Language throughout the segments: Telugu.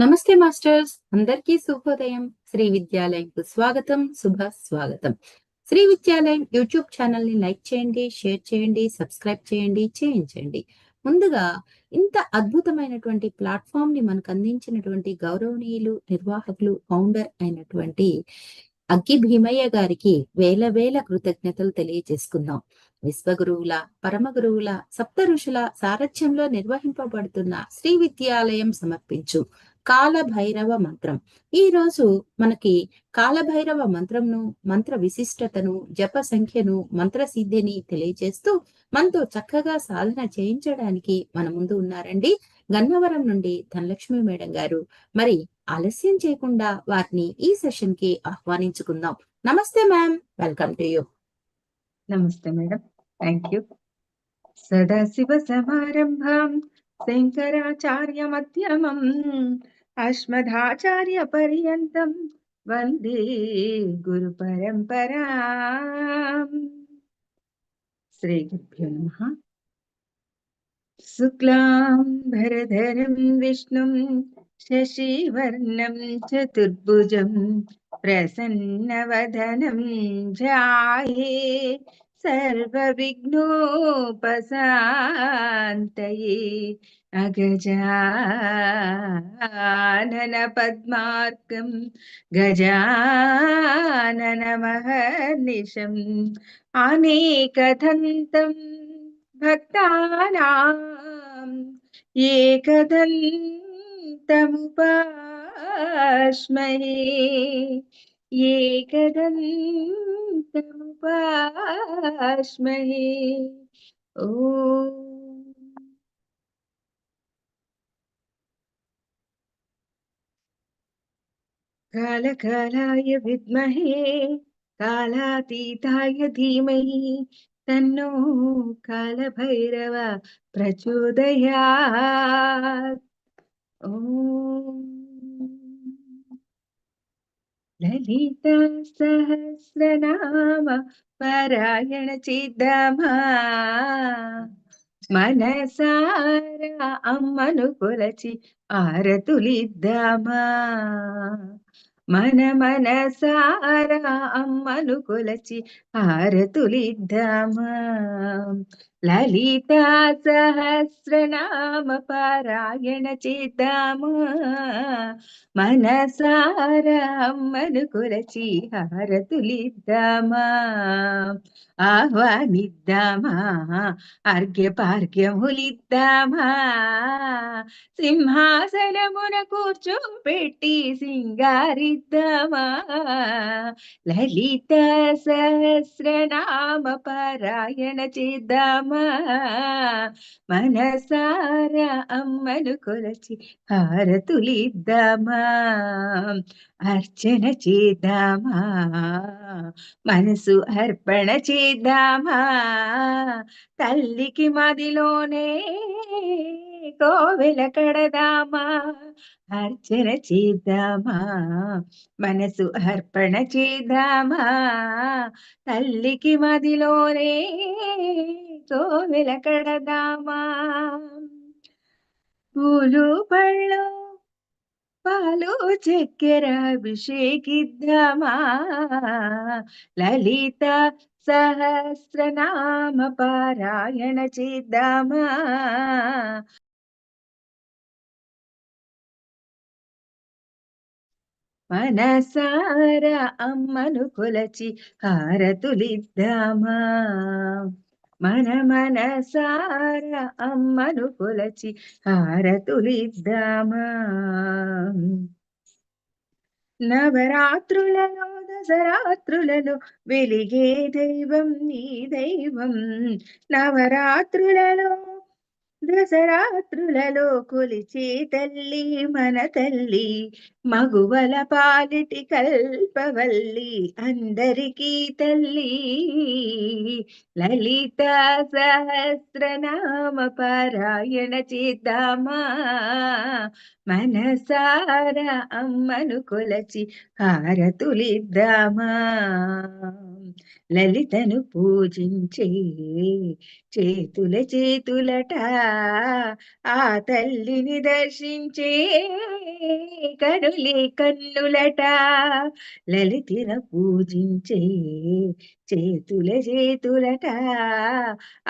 నమస్తే మాస్టర్స్. అందరికీ శుభోదయం. శ్రీ విద్యాలయంకు స్వాగతం. శుభ స్వాగతం. శ్రీ విద్యాలయం యూట్యూబ్ ఛానల్ని లైక్ చేయండి షేర్ చేయండి సబ్స్క్రైబ్ చేయండి చేయించండి. ముందుగా ఇంత అద్భుతమైనటువంటి ప్లాట్ఫామ్ని మనకు అందించినటువంటి గౌరవనీయులు నిర్వాహకులు ఫౌండర్ అయినటువంటి అగ్గి భీమయ్య గారికి వేల వేల కృతజ్ఞతలు తెలియజేసుకుందాం. విశ్వగురువుల పరమ గురువుల సప్త ఋషుల సారథ్యంలో నిర్వహింపబడుతున్న శ్రీ విద్యాలయం సమర్పించు కాలభైరవ మంత్రం. ఈ రోజు మనకి కాలభైరవ మంత్రంను మంత్ర విశిష్టతను జప సంఖ్యను మంత్ర సిద్ధిని తెలియజేస్తూ మనతో చక్కగా సాధన చేయించడానికి మన ముందు ఉన్నారండి గన్నవరం నుండి ధనలక్ష్మి మేడం గారు. మరి ఆలస్యం చేయకుండా వారిని ఈ సెషన్కి ఆహ్వానించుకుందాం. నమస్తే మ్యామ్ వెల్కమ్ టు యూ. నమస్తే మేడం థ్యాంక్ యూ సదాశివ సమారంభం. शंकराचार्य शङ्कराचार्यमध्यमम् अस्मदाचार्यपर्यन्तं वंदे गुरुपरंपरा श्रीगुरुभ्यो नम। शुक्ला विष्णु विष्णुं चतुर्भुज प्रसन्न वनम जाये। सर्वविघ्नोपशान्तये अगजाननपद्मार्कं गजाननमहर्निशम् अनेकदन्तं भक्तानाम् एकदन्तमुपास्महे एकदन्तम् एकदन्तमुपास्महे ॐ कालकालाय विद्महे कालातीताय धीमहि तन्नो कालभैरव प्रचोदयात् ॐ లలిత సహస్రనామ పారాయణ చిద్దమా? మనసారా అమ్మను కొలచి ఆరతులిద్దామా? మన మనసారా అమ్మను కొలచి ఆరతులిద్దామా? లలిత సహస్రనామ పారాయణ చేద్దామా మనసార అమ్మను కొలచి హారతులిద్దామా? ఆహ్వానిద్దామా? అర్ఘ్యపార్ఘ్యములిద్దామా? సింహాసనమున కూర్చోపెట్టి సింగారిద్దామా? లలిత సహస్రనామ పారాయణ చేద్దామా మనసారా అమ్మను కొలచి హారతులిద్దామా? అర్చన చేద్దామా? మనసు అర్పణ చేద్దామా? తల్లికి మదిలోనే కోవెల కడదామా? అర్చన చేద్దామా? మనసు అర్పణ చేద్దామా? తల్లికి మదిలోనే కోవెల వెలకడదామా? పూలు పళ్ళు పాలు చక్కెర అభిషేకిద్దామా? లలిత సహస్రనామ పారాయణ చేద్దామా? మనసార అమ్మను కొలచి హారతులిద్దామా? మన మనసార అమ్మను కొలచి హారతులిద్దామా? నవరాత్రులలో దసరాత్రులలో వెలిగే దైవం నీ దైవం. నవరాత్రులలో దసరాత్రులలో కొలిచి తల్లి మన తల్లి మగువల పాలిటి కల్పవల్లి అందరికీ తల్లి. లలిత సహస్రనామ పారాయణ చేద్దామా? మనసార అమ్మను కొలచి హారతులిద్దామా? లలితను పూజించే చేతుల చేతులట ఆ తల్లిని దర్శించే కనులే కన్నులట. లలితిన పూజించే చేతుల చేతులట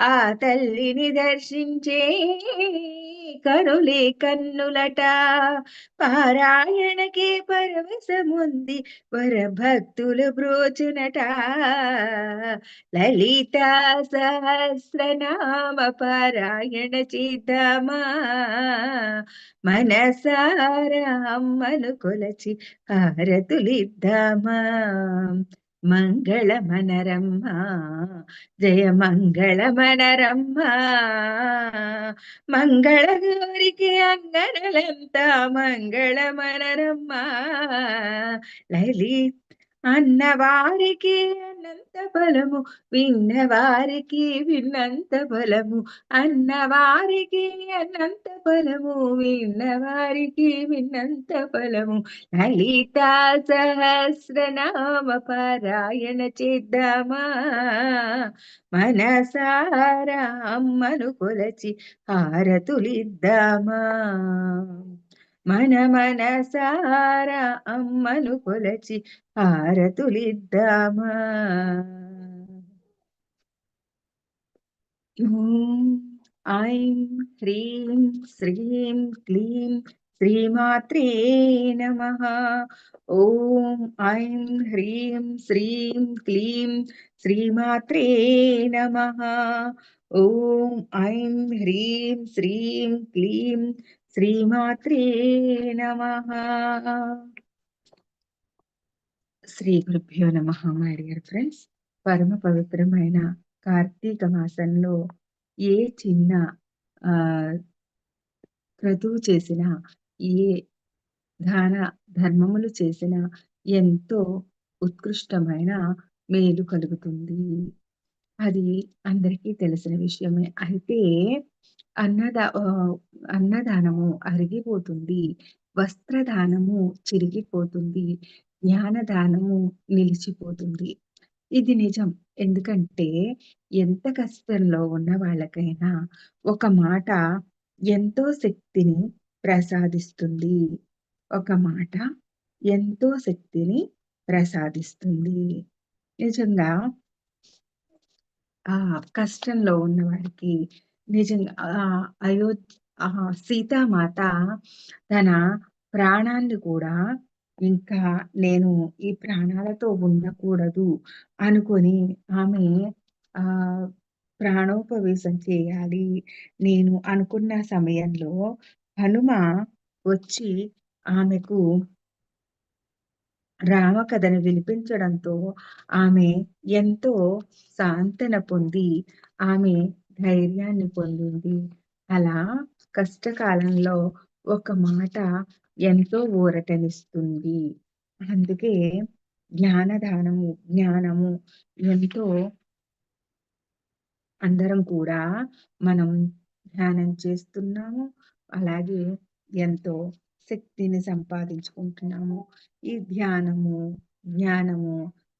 ఆ తల్లిని దర్శించే కనులే కన్నులట. పారాయణకే పరవశముంది వరభక్తులు బ్రోచునట. లలిత సహస్రనామ పారాయణ చేద్దామా? మనసారా కొలచి హారతులిద్దామా? మంగళ మనరమ్మ జయ మంగళ మనరమ్మ మంగళ గౌరికి అంగనలంతా మంగళ మనరమ్మ లలిత అన్నవారికి అన్నంత బలము విన్నవారికి విన్నంత బలము. అన్నవారికి అన్నంత బలము విన్నవారికి విన్నంత బలము. లలిత సహస్రనామ పారాయణ చేద్దామా? మనసారా అమ్మను కొలచి హారతులిద్దామా? మన మనసారా అమ్మను కొలచి హారతులిద్దామా ఐం హ్రీం శ్రీం క్లీం శ్రీమాత్రే నమ. ఓం ఐం హ్రీం శ్రీం క్లీం శ్రీమాత్రే నమ. ఓం ఐం హ్రీం శ్రీం క్లీం శ్రీమాత్రే నమ. శ్రీ గురుభ్యో నమ మై డియర్ ఫ్రెండ్స్. పరమ పవిత్రమైన కార్తీక మాసంలో ఏ చిన్న ఆ క్రతువు చేసినా ఏ దాన ధర్మములు చేసినా ఎంతో ఉత్కృష్టమైన మేలు కలుగుతుంది. అది అందరికీ తెలిసిన విషయమే. అయితే అన్నదా అన్నదానము అరిగిపోతుంది వస్త్రదానము చిరిగిపోతుంది జ్ఞానదానము నిలిచిపోతుంది. ఇది నిజం. ఎందుకంటే ఎంత కష్టంలో ఉన్న వాళ్ళకైనా ఒక మాట ఎంతో శక్తిని ప్రసాదిస్తుంది. ఒక మాట ఎంతో శక్తిని ప్రసాదిస్తుంది. నిజంగా ఆ కష్టంలో ఉన్న వారికి నిజంగా ఆ అయో ఆ సీతామాత తన ప్రాణాన్ని కూడా ఇంకా నేను ఈ ప్రాణాలతో ఉండకూడదు అనుకొని ఆమె ఆ ప్రాణోపవేశం చేయాలి. నేను అనుకున్న సమయంలో హనుమ వచ్చి ఆమెకు రామకథను వినిపించడంతో ఆమె ఎంతో సాంతన పొంది ఆమె ధైర్యాన్ని పొందింది. అలా కష్టకాలంలో ఒక మాట ఎంతో ఊరటనిస్తుంది. అందుకే జ్ఞానదానము జ్ఞానము ఎంతో అందరం కూడా మనం ధ్యానం చేస్తున్నాము. అలాగే ఎంతో శక్తిని సంపాదించుకుంటున్నాము. ఈ ధ్యానము జ్ఞానము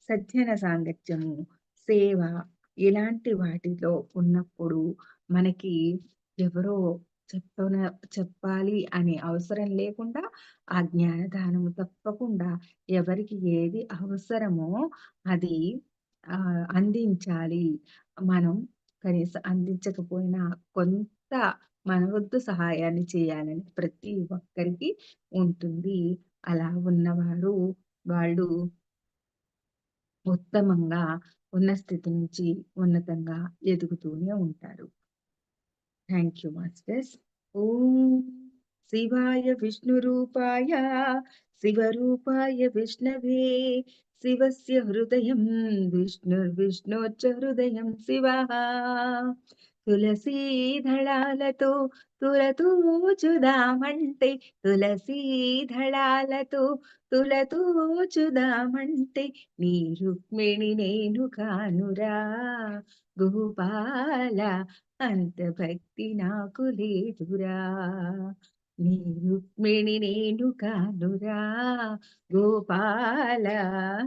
సజ్జన సాంగత్యము సేవ ఇలాంటి వాటిలో ఉన్నప్పుడు మనకి ఎవరో చెప్పన చెప్పాలి అనే అవసరం లేకుండా ఆ జ్ఞానదానము తప్పకుండా ఎవరికి ఏది అవసరమో అది ఆ అందించాలి. మనం కనీసం అందించకపోయినా కొంత మన వద్దు సహాయాన్ని చేయాలని ప్రతి ఒక్కరికి ఉంటుంది. అలా ఉన్నవారు వాళ్ళు ఉత్తమంగా ఉన్న స్థితి నుంచి ఉన్నతంగా ఎదుగుతూనే ఉంటారు. థ్యాంక్ యూ మాస్టర్స్ ఓం శివాయ విష్ణు రూపాయ శివరూపాయ విష్ణవే శివస్య హృదయం విష్ణుర్విష్ణోచ్చ హృదయం శివ తులసీదళాలతో తులతూచుదామంటే తులసీదళాలతో తులతూచుదామంటే నీ రుక్మిణి నేను కానురా. గోపాల అంత భక్తి నాకు లేదురా. నీ రుక్మిణి నేను కానురా గోపాల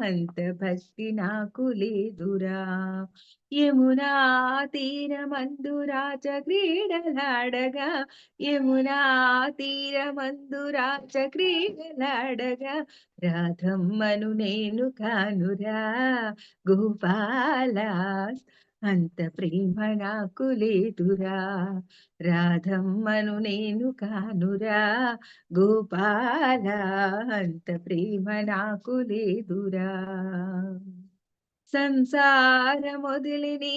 అంత భక్తి నాకు లేదురా. యమునా తీరమందు రాజ క్రీడలాడగా యమునా తీరమందు రాజ క్రీడలాడగా రాధమ్మను నేను కానురా. గోపాల అంత ప్రేమ నాకు లేదురా. రాధమ్మను నేను కానురా. గోపాల అంత ప్రేమ నాకు లేదురా. సంసార మొదలిని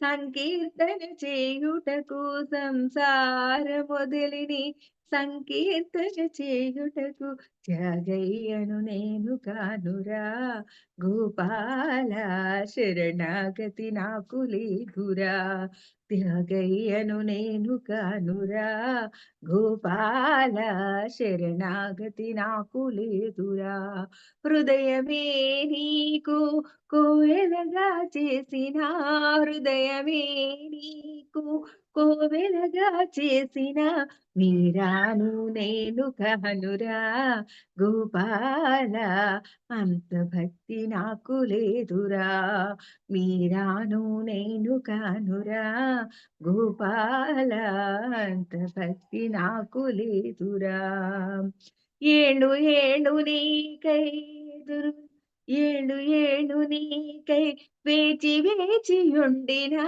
సంకీర్తన చేయుటకు సంసార మొదలిని సంకీర్తన చేయుటకు త్యాగయ్యను నేను కానురా గోపాల శరణాగతి నాకు లేదురా. త్యాగయ్యను నేను కానురా గోపాల శరణాగతి నాకు లేదురా. హృదయమే నీకు కోయలగా చేసిన హృదయమే నీకు కోవెలగా చేసిన మీరాను నేను కహనురా. గోపాల అంత భక్తి నాకు లేదురా. మీరాను నేను కానురా గోపాల అంత భక్తి నాకు లేదురా. ఏడు ఏడు నీకై ఎదురు ఏడు ఏడు నీకై వేచి వేచి ఉండినా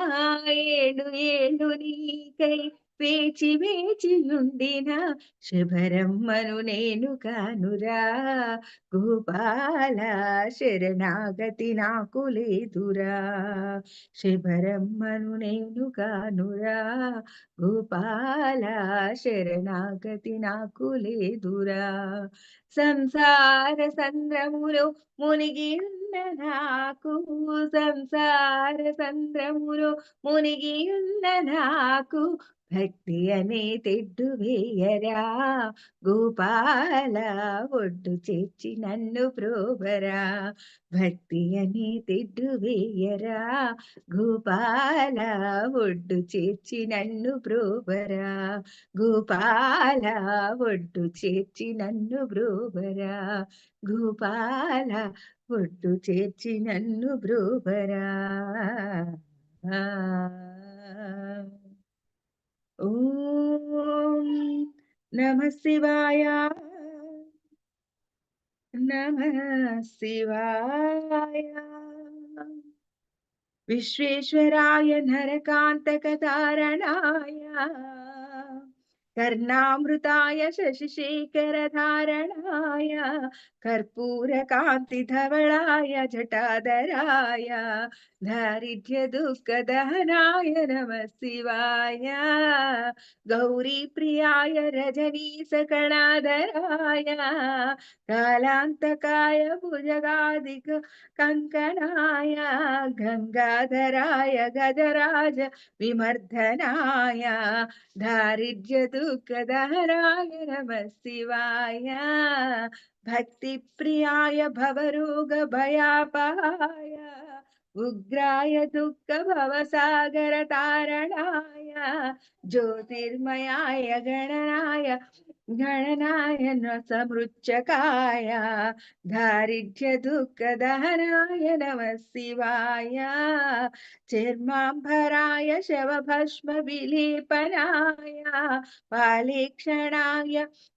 ఏడు ఏడు నీకై వేచి వేచి ఉండిన శుభరమ్మను నేను కానురా. గోపాల శరణాగతి నాకు లేదురా. శుభరమ్మను నేను కానురా. గోపాల శరణాగతి నాకు లేదురా. సంసార సంద్రములో మునిగి ఉన్న నాకు సంసార సంద్రములో మునిగి ఉన్న నాకు భక్తి అనే తెడ్డు వేయరా. గోపాల ఒడ్డు చేర్చి నన్ను ప్రోబరా భక్తి అనే తెడ్డు వేయరా. గోపాల ఒడ్డు చేర్చి నన్ను ప్రోబరా గోపాల ఒడ్డు చేర్చి నన్ను బ్రోబరా గోపాల ఒడ్డు చేర్చి నన్ను బ్రోబరా ఓం నమ శివాయ. నమ శివాయ. విశ్వేశ్వరాయ నరకాంతకతారణాయ. కర్ణామృతాయ कर्णामृताय शशिशेखरधारणाय कर्पूरकान्तिधवलाय जटाधराय दारिद्र्यदुःखदहनाय नमः शिवाय गौरी गौरीप्रियाय रजनीसकणाधराय कालांतकाय भुजगादिक कङ्कणाय गंगाधराय गजराज विमर्दनाय दारिद्र्य విమర్ధనాయ దారిద్ర్య దుఃఖదహరాయ నమ శివాయ భక్తి ప్రియాయ భవరోగ భయాపహాయ గణనాయ గణనాయ సమృచ్చకాయ దారిద్ర్య దుఃఖదహనాయ నమ శివాయ చర్మాంబరాయ శవభస్మ విలేపనాయ పాలేక్షణాయ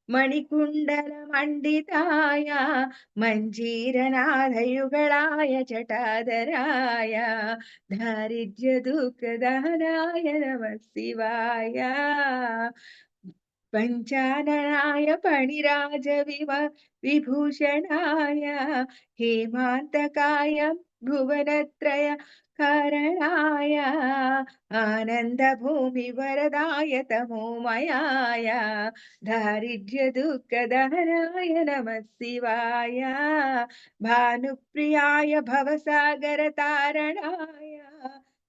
మణికుండల మండితాయ మంజీరనాథయుగళాయ జటాధరాయ దారిద్ర్య దుఃఖ దహనాయ నమ శివాయ పంచాననాయ పణిరాజ వివ విభూషణాయ హేమాంతకాయ భువనత్రయ కారణాయ ఆనంద భూమి వరదాయ తమోమయాయ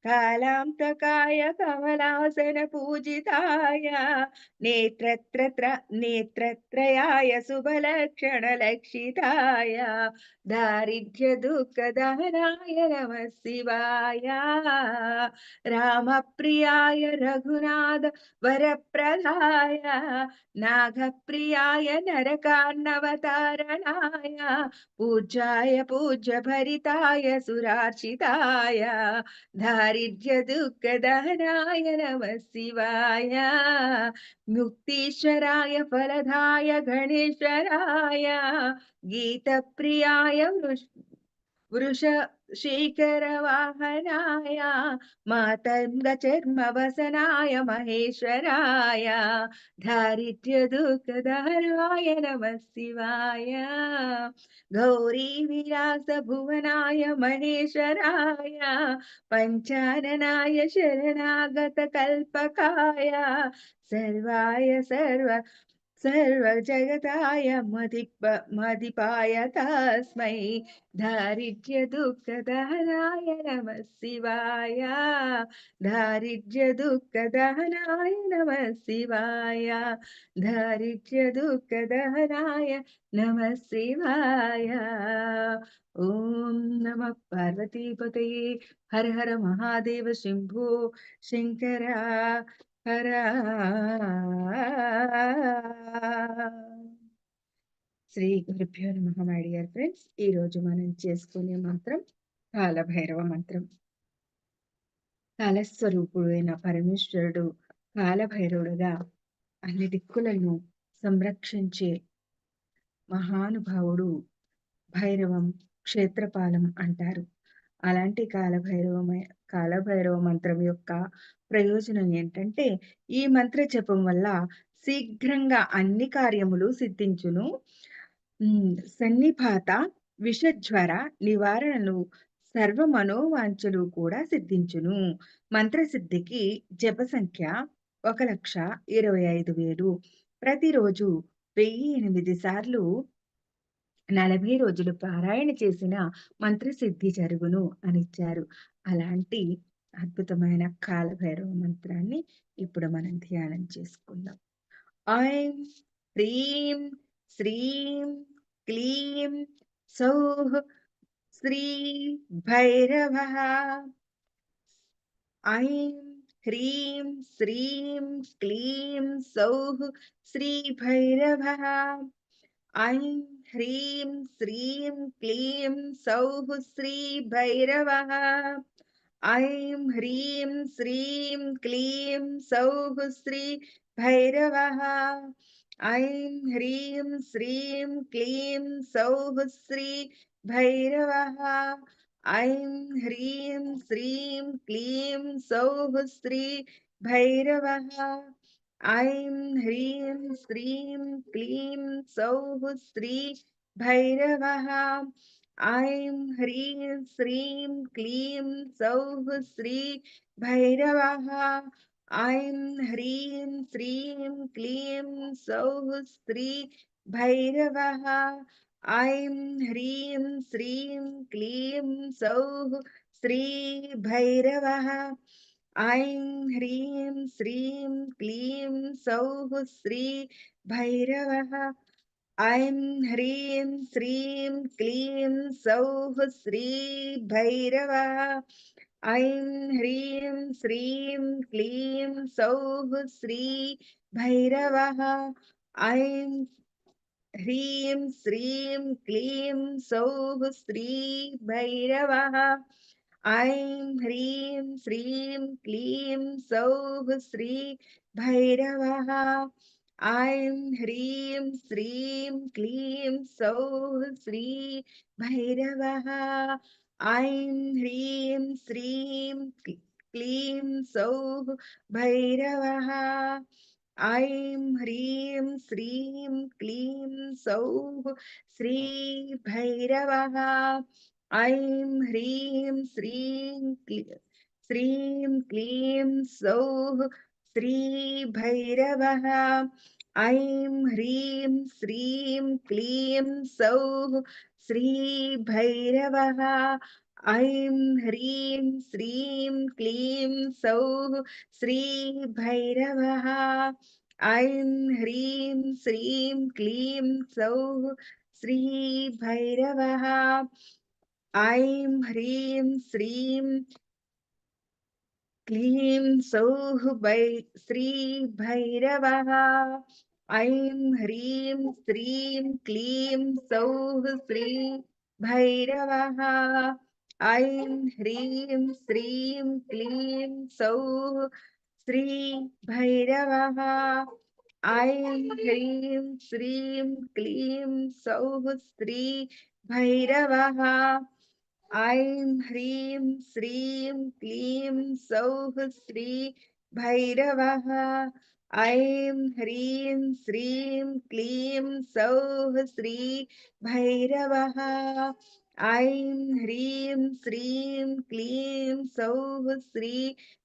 कालान्तकाय कमलासन पूजिताय। नेत्रत्रत्र, नेत्रत्रयाय सुबलक्षण लक्षिताय दारिद्र्य दुख दहनाय नमः शिवाय। रामप्रियाय रघुनाथ वरप्रदाय। नागप्रियाय पूजाय पूज्य भरिताय सुरार्चिताय। धारि दारिद्र्यदुःखदहनाय नमः शिवाय मुक्तीश्वराय फलदाय गणेश्वराय गीतप्रियाय वृष వృష శ్రీకరవాహనాయ మాతంగ చర్మవసనాయ మహేశ్వరాయ దారిద్ర్య దుఃఖదారాయ నమ శివాయ గౌరీ విలాస భువనాయ మహేశ్వరాయ పంచాననాయ శరణాగత కల్పకాయ సర్వాయ సర్వ सर्वजगताय मदिप मदिपाय तस्मै दारिद्र्यदुःखदहनाय नमः शिवाय दारिद्र्यदुःखदहनाय नमः शिवाय दारिद्र्यदुःखदहनाय नमः शिवाय ॐ नमः पार्वतीपतये हर हर महादेव शम्भो शङ्कर హర శ్రీ గురుభ్యో నమ మై డియర్ ఫ్రెండ్స్. ఈ రోజు మనం చేసుకునే మంత్రం కాలభైరవ మంత్రం. కాలస్వరూపుడైన పరమేశ్వరుడు కాలభైరవుడుగా అన్ని దిక్కులను సంరక్షించే మహానుభావుడు భైరవం క్షేత్రపాలం అంటారు. అలాంటి కాలభైరవమై కాలభైరవ మంత్రం యొక్క ప్రయోజనం ఏంటంటే ఈ మంత్ర జపం వల్ల శీఘ్రంగా అన్ని కార్యములు సిద్ధించును. సన్నిపాత విషజ్వర నివారణలు సర్వ మనోవాంఛలు కూడా సిద్ధించును. మంత్రసిద్ధికి జప సంఖ్య ఒక లక్ష ఇరవై ఐదు వేలు. ప్రతిరోజు వెయ్యి ఎనిమిది సార్లు నలభై రోజులు పారాయణ చేసిన మంత్రసిద్ధి జరుగును అనిచ్చారు అలాంటి అద్భుతమైన కాలభైరవ మంత్రాన్ని ఇప్పుడు మనం ధ్యానం చేసుకుందాం. ఐం హ్రీం శ్రీం క్లీం సౌహ్ శ్రీ భైరవ. ఐం హ్రీం శ్రీం క్లీం సౌహ్ శ్రీ భైరవ. अं ऐं ह्रीं श्रीं क्लीं सौः श्रीभैरवः ऐं ह्रीं श्रीं क्लीं सौः श्रीभैरवः ऐं ह्रीं श्रीं क्लीं सौः श्रीभैरवः ऐं ह्रीं श्रीं क्लीं सौः श्रीभैरवः ऐं ह्रीं श्रीं क्लीं सौः श्री भैरवः। ऐं ह्रीं श्रीं क्लीं सौः श्री भैरवः। ऐं ह्रीं श्रीं क्लीं सौः श्री भैरवः। ऐं ह्रीं श्रीं क्लीं सौः श्री भैरवः। ऐं ह्रीं श्रीं क्लीं सौः श्री भैरवः ऐं ह्रीं श्रीं क्लीं सौः श्री भैरवः ऐं ह्रीं श्रीं क्लीं सौः श्री भैरवः ऐं ह्रीं श्रीं क्लीं सौः श्री भैरवः ऐं ह्रीं श्रीं क्लीं सौः श्री भैरवः ऐं ह्रीं श्रीं क्लीं सौः श्री भैरवः ऐं ह्रीं श्रीं क्लीं सौः भैरवः ऐं ह्रीं श्रीं क्लीं सौः ఐం హ్రీం శ్రీం శ్రీం క్లీం సౌః శ్రీ భైరవ ఐం హ్రీం శ్రీం క్లీం సౌః శ్రీ భైరవ ఐం హ్రీం శ్రీం క్లీం సౌః శ్రీ భైరవ ఐం హ్రీం శ్రీం క్లీం సౌః శ్రీ భైరవ ఐం హ్రీం శ్రీం క్లీం సౌహ్ భై శ్రీ భైరవ ఐం హ్రీం శ్రీం క్లీం సౌహ్ శ్రీ భైరవ ఐం హ్రీం శ్రీం క్లీం సౌహ్ శ్రీ భైరవ ఐం హ్రీం శ్రీం క్లీం సౌహ్ శ్రీ భైరవ ఐం హ్రీం శ్రీం క్లీం సౌః శ్రీ భైరవ ఐం హ్రీం శ్రీం క్లీం సౌః శ్రీ భైరవ ఐం హ్రీం శ్రీం క్లీం సౌః శ్రీ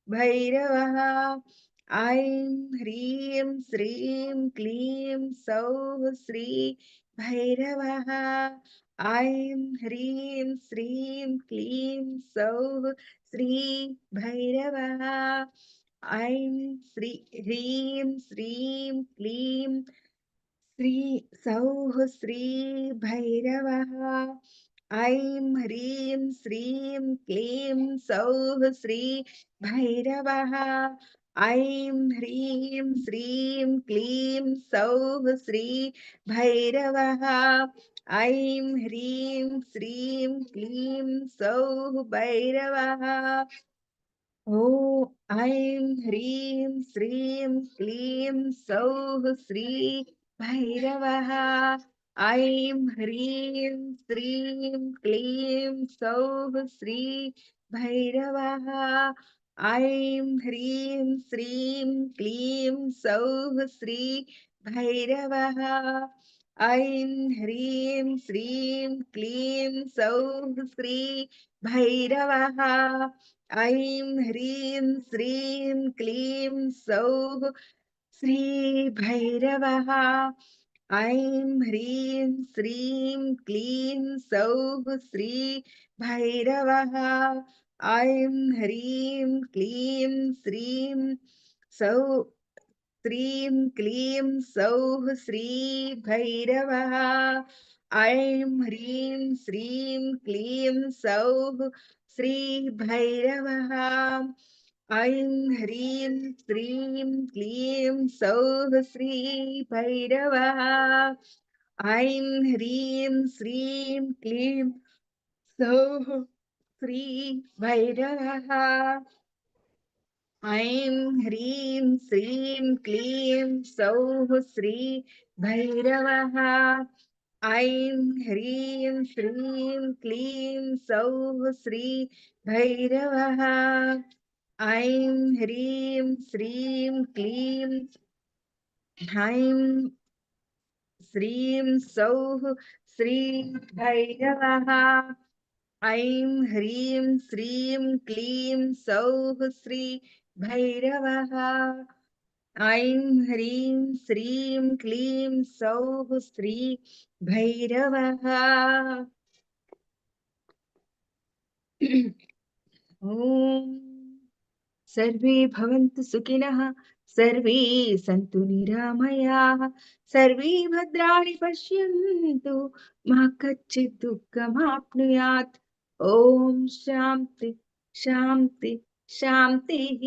భైరవ ఐం హ్రీం శ్రీం క్లీం సౌః శ్రీ భైరవ ఐం హ్రీం శ్రీం క్లీం సౌ శ్రీ భైరవ. ఐం శ్రీ హ్రీం శ్రీం క్లీం శ్రీ సౌః శ్రీ భైరవ. ఐం హ్రీం శ్రీం క్లీం సౌః శ్రీ భైరవ. ఐం హ్రీం శ్రీం క్లీం సౌః శ్రీ భైరవ. ऐं ह्रीं श्रीं क्लीं सौः भैरवः ॐ ऐं ह्रीं श्रीं क्लीं सौः श्रीभैरवः ऐं ह्रीं श्रीं क्लीं सौः श्रीभैरवः ऐं ह्रीं श्रीं क्लीं सौः ఐం హ్రీం శ్రీం క్లీం సౌం శ్రీ భైరవ ఐం హ్రీం శ్రీం క్లీం సౌం శ్రీ భైరవ ఐం హ్రీం శ్రీం క్లీం సౌం శ్రీ భైరవ ఐం హ్రీం క్లీం శ్రీం సౌ श्रीं क्लीं सौः श्रीभैरवः ऐं ह्रीं श्रीं क्लीं सौः श्रीभैरवः ऐं ह्रीं श्रीं क्लीं सौः श्रीभैरवः ऐं ह्रीं श्रीं क्लीं सौः श्रीभैरवः ఐం హ్రీం శ్రీం క్లీం సౌః శ్రీ భైరవః ఐం హ్రీం శ్రీం క్లీం సౌః శ్రీ భైరవః ఐం హ్రీం శ్రీం క్లీం ఐం శ్రీం సౌః శ్రీ భైరవః ఐం హ్రీం శ్రీం క్లీం సౌః శ్రీ श्रीभैरवः ऐं ह्रीं, श्रीं, क्लीं, सौः श्रीभैरवः ॐ। सर्वे भवन्तु सुखिनः, सर्वे सन्तु निरामयाः, सर्वे भद्राणि पश्यन्तु, मा कच्चित् दुःखमाप्नुयात्। ॐ शान्ति शान्ति। శాంతిః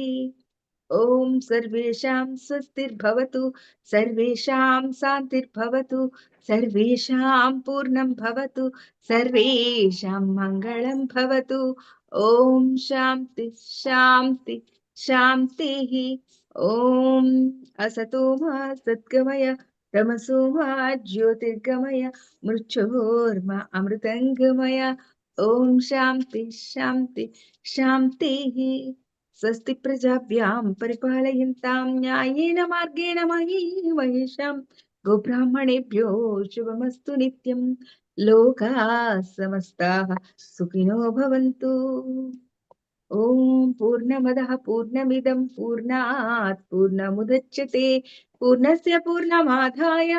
ఓం సర్వేషాం స్వస్తిర్భవతు సర్వేషాం శాంతిర్భవతు సర్వేషాం పూర్ణం భవతు సర్వేషాం మంగళం భవతు ఓం శాంతి శాంతి శాంతిః ఓం అసతో మా సద్గమయ రమసో మా జ్యోతిర్గమయ మృత్యోర్మ అమృతంగమయ ॐ शान्ति शांति शान्तिः स्वस्ति प्रजाभ्यां परिपालयन्तां न्यायेन मार्गेण मही महेशां गोब्राह्मणेभ्यो शुभमस्तु नित्यं। लोकाः समस्ताः सुखिनो भवन्तु। ॐ पूर्णमदः, पूर्णमिदं, पूर्णात् पूर्णमुदच्यते पूर्णस्य पूर्णमादाय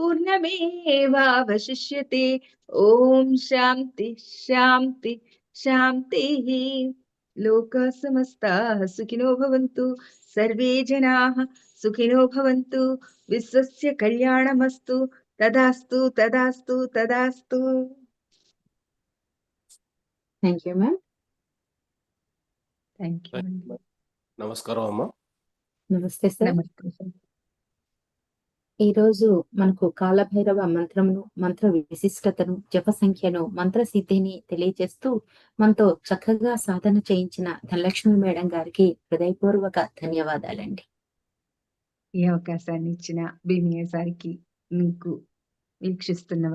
पूर्णमेवशिष्य ओम शांति शांति शांति लोक समस्ता सुखिनो भवन्तु। सर्वे जनाः सुखिनो भवन्तु। विश्वस्य कल्याणमस्तु। तदास्तु तदास्तु तदास्तु। Thank you ma'am thank you नमस्कार अम्मा। नमस्ते सर नमस्ते सर ఈ రోజు మనకు కాలభైరవ మంత్రమును మంత్ర విశిష్టతను జప సంఖ్యను మంత్ర సిద్ధిని తెలియజేస్తూ మనతో చక్కగా సాధన చేయించిన ధనలక్ష్మి మేడం గారికి హృదయపూర్వక ధన్యవాదాలండి. ఈ అవకాశాన్ని ఇచ్చిన భీమియ సారికి మీకు వీక్షిస్తున్న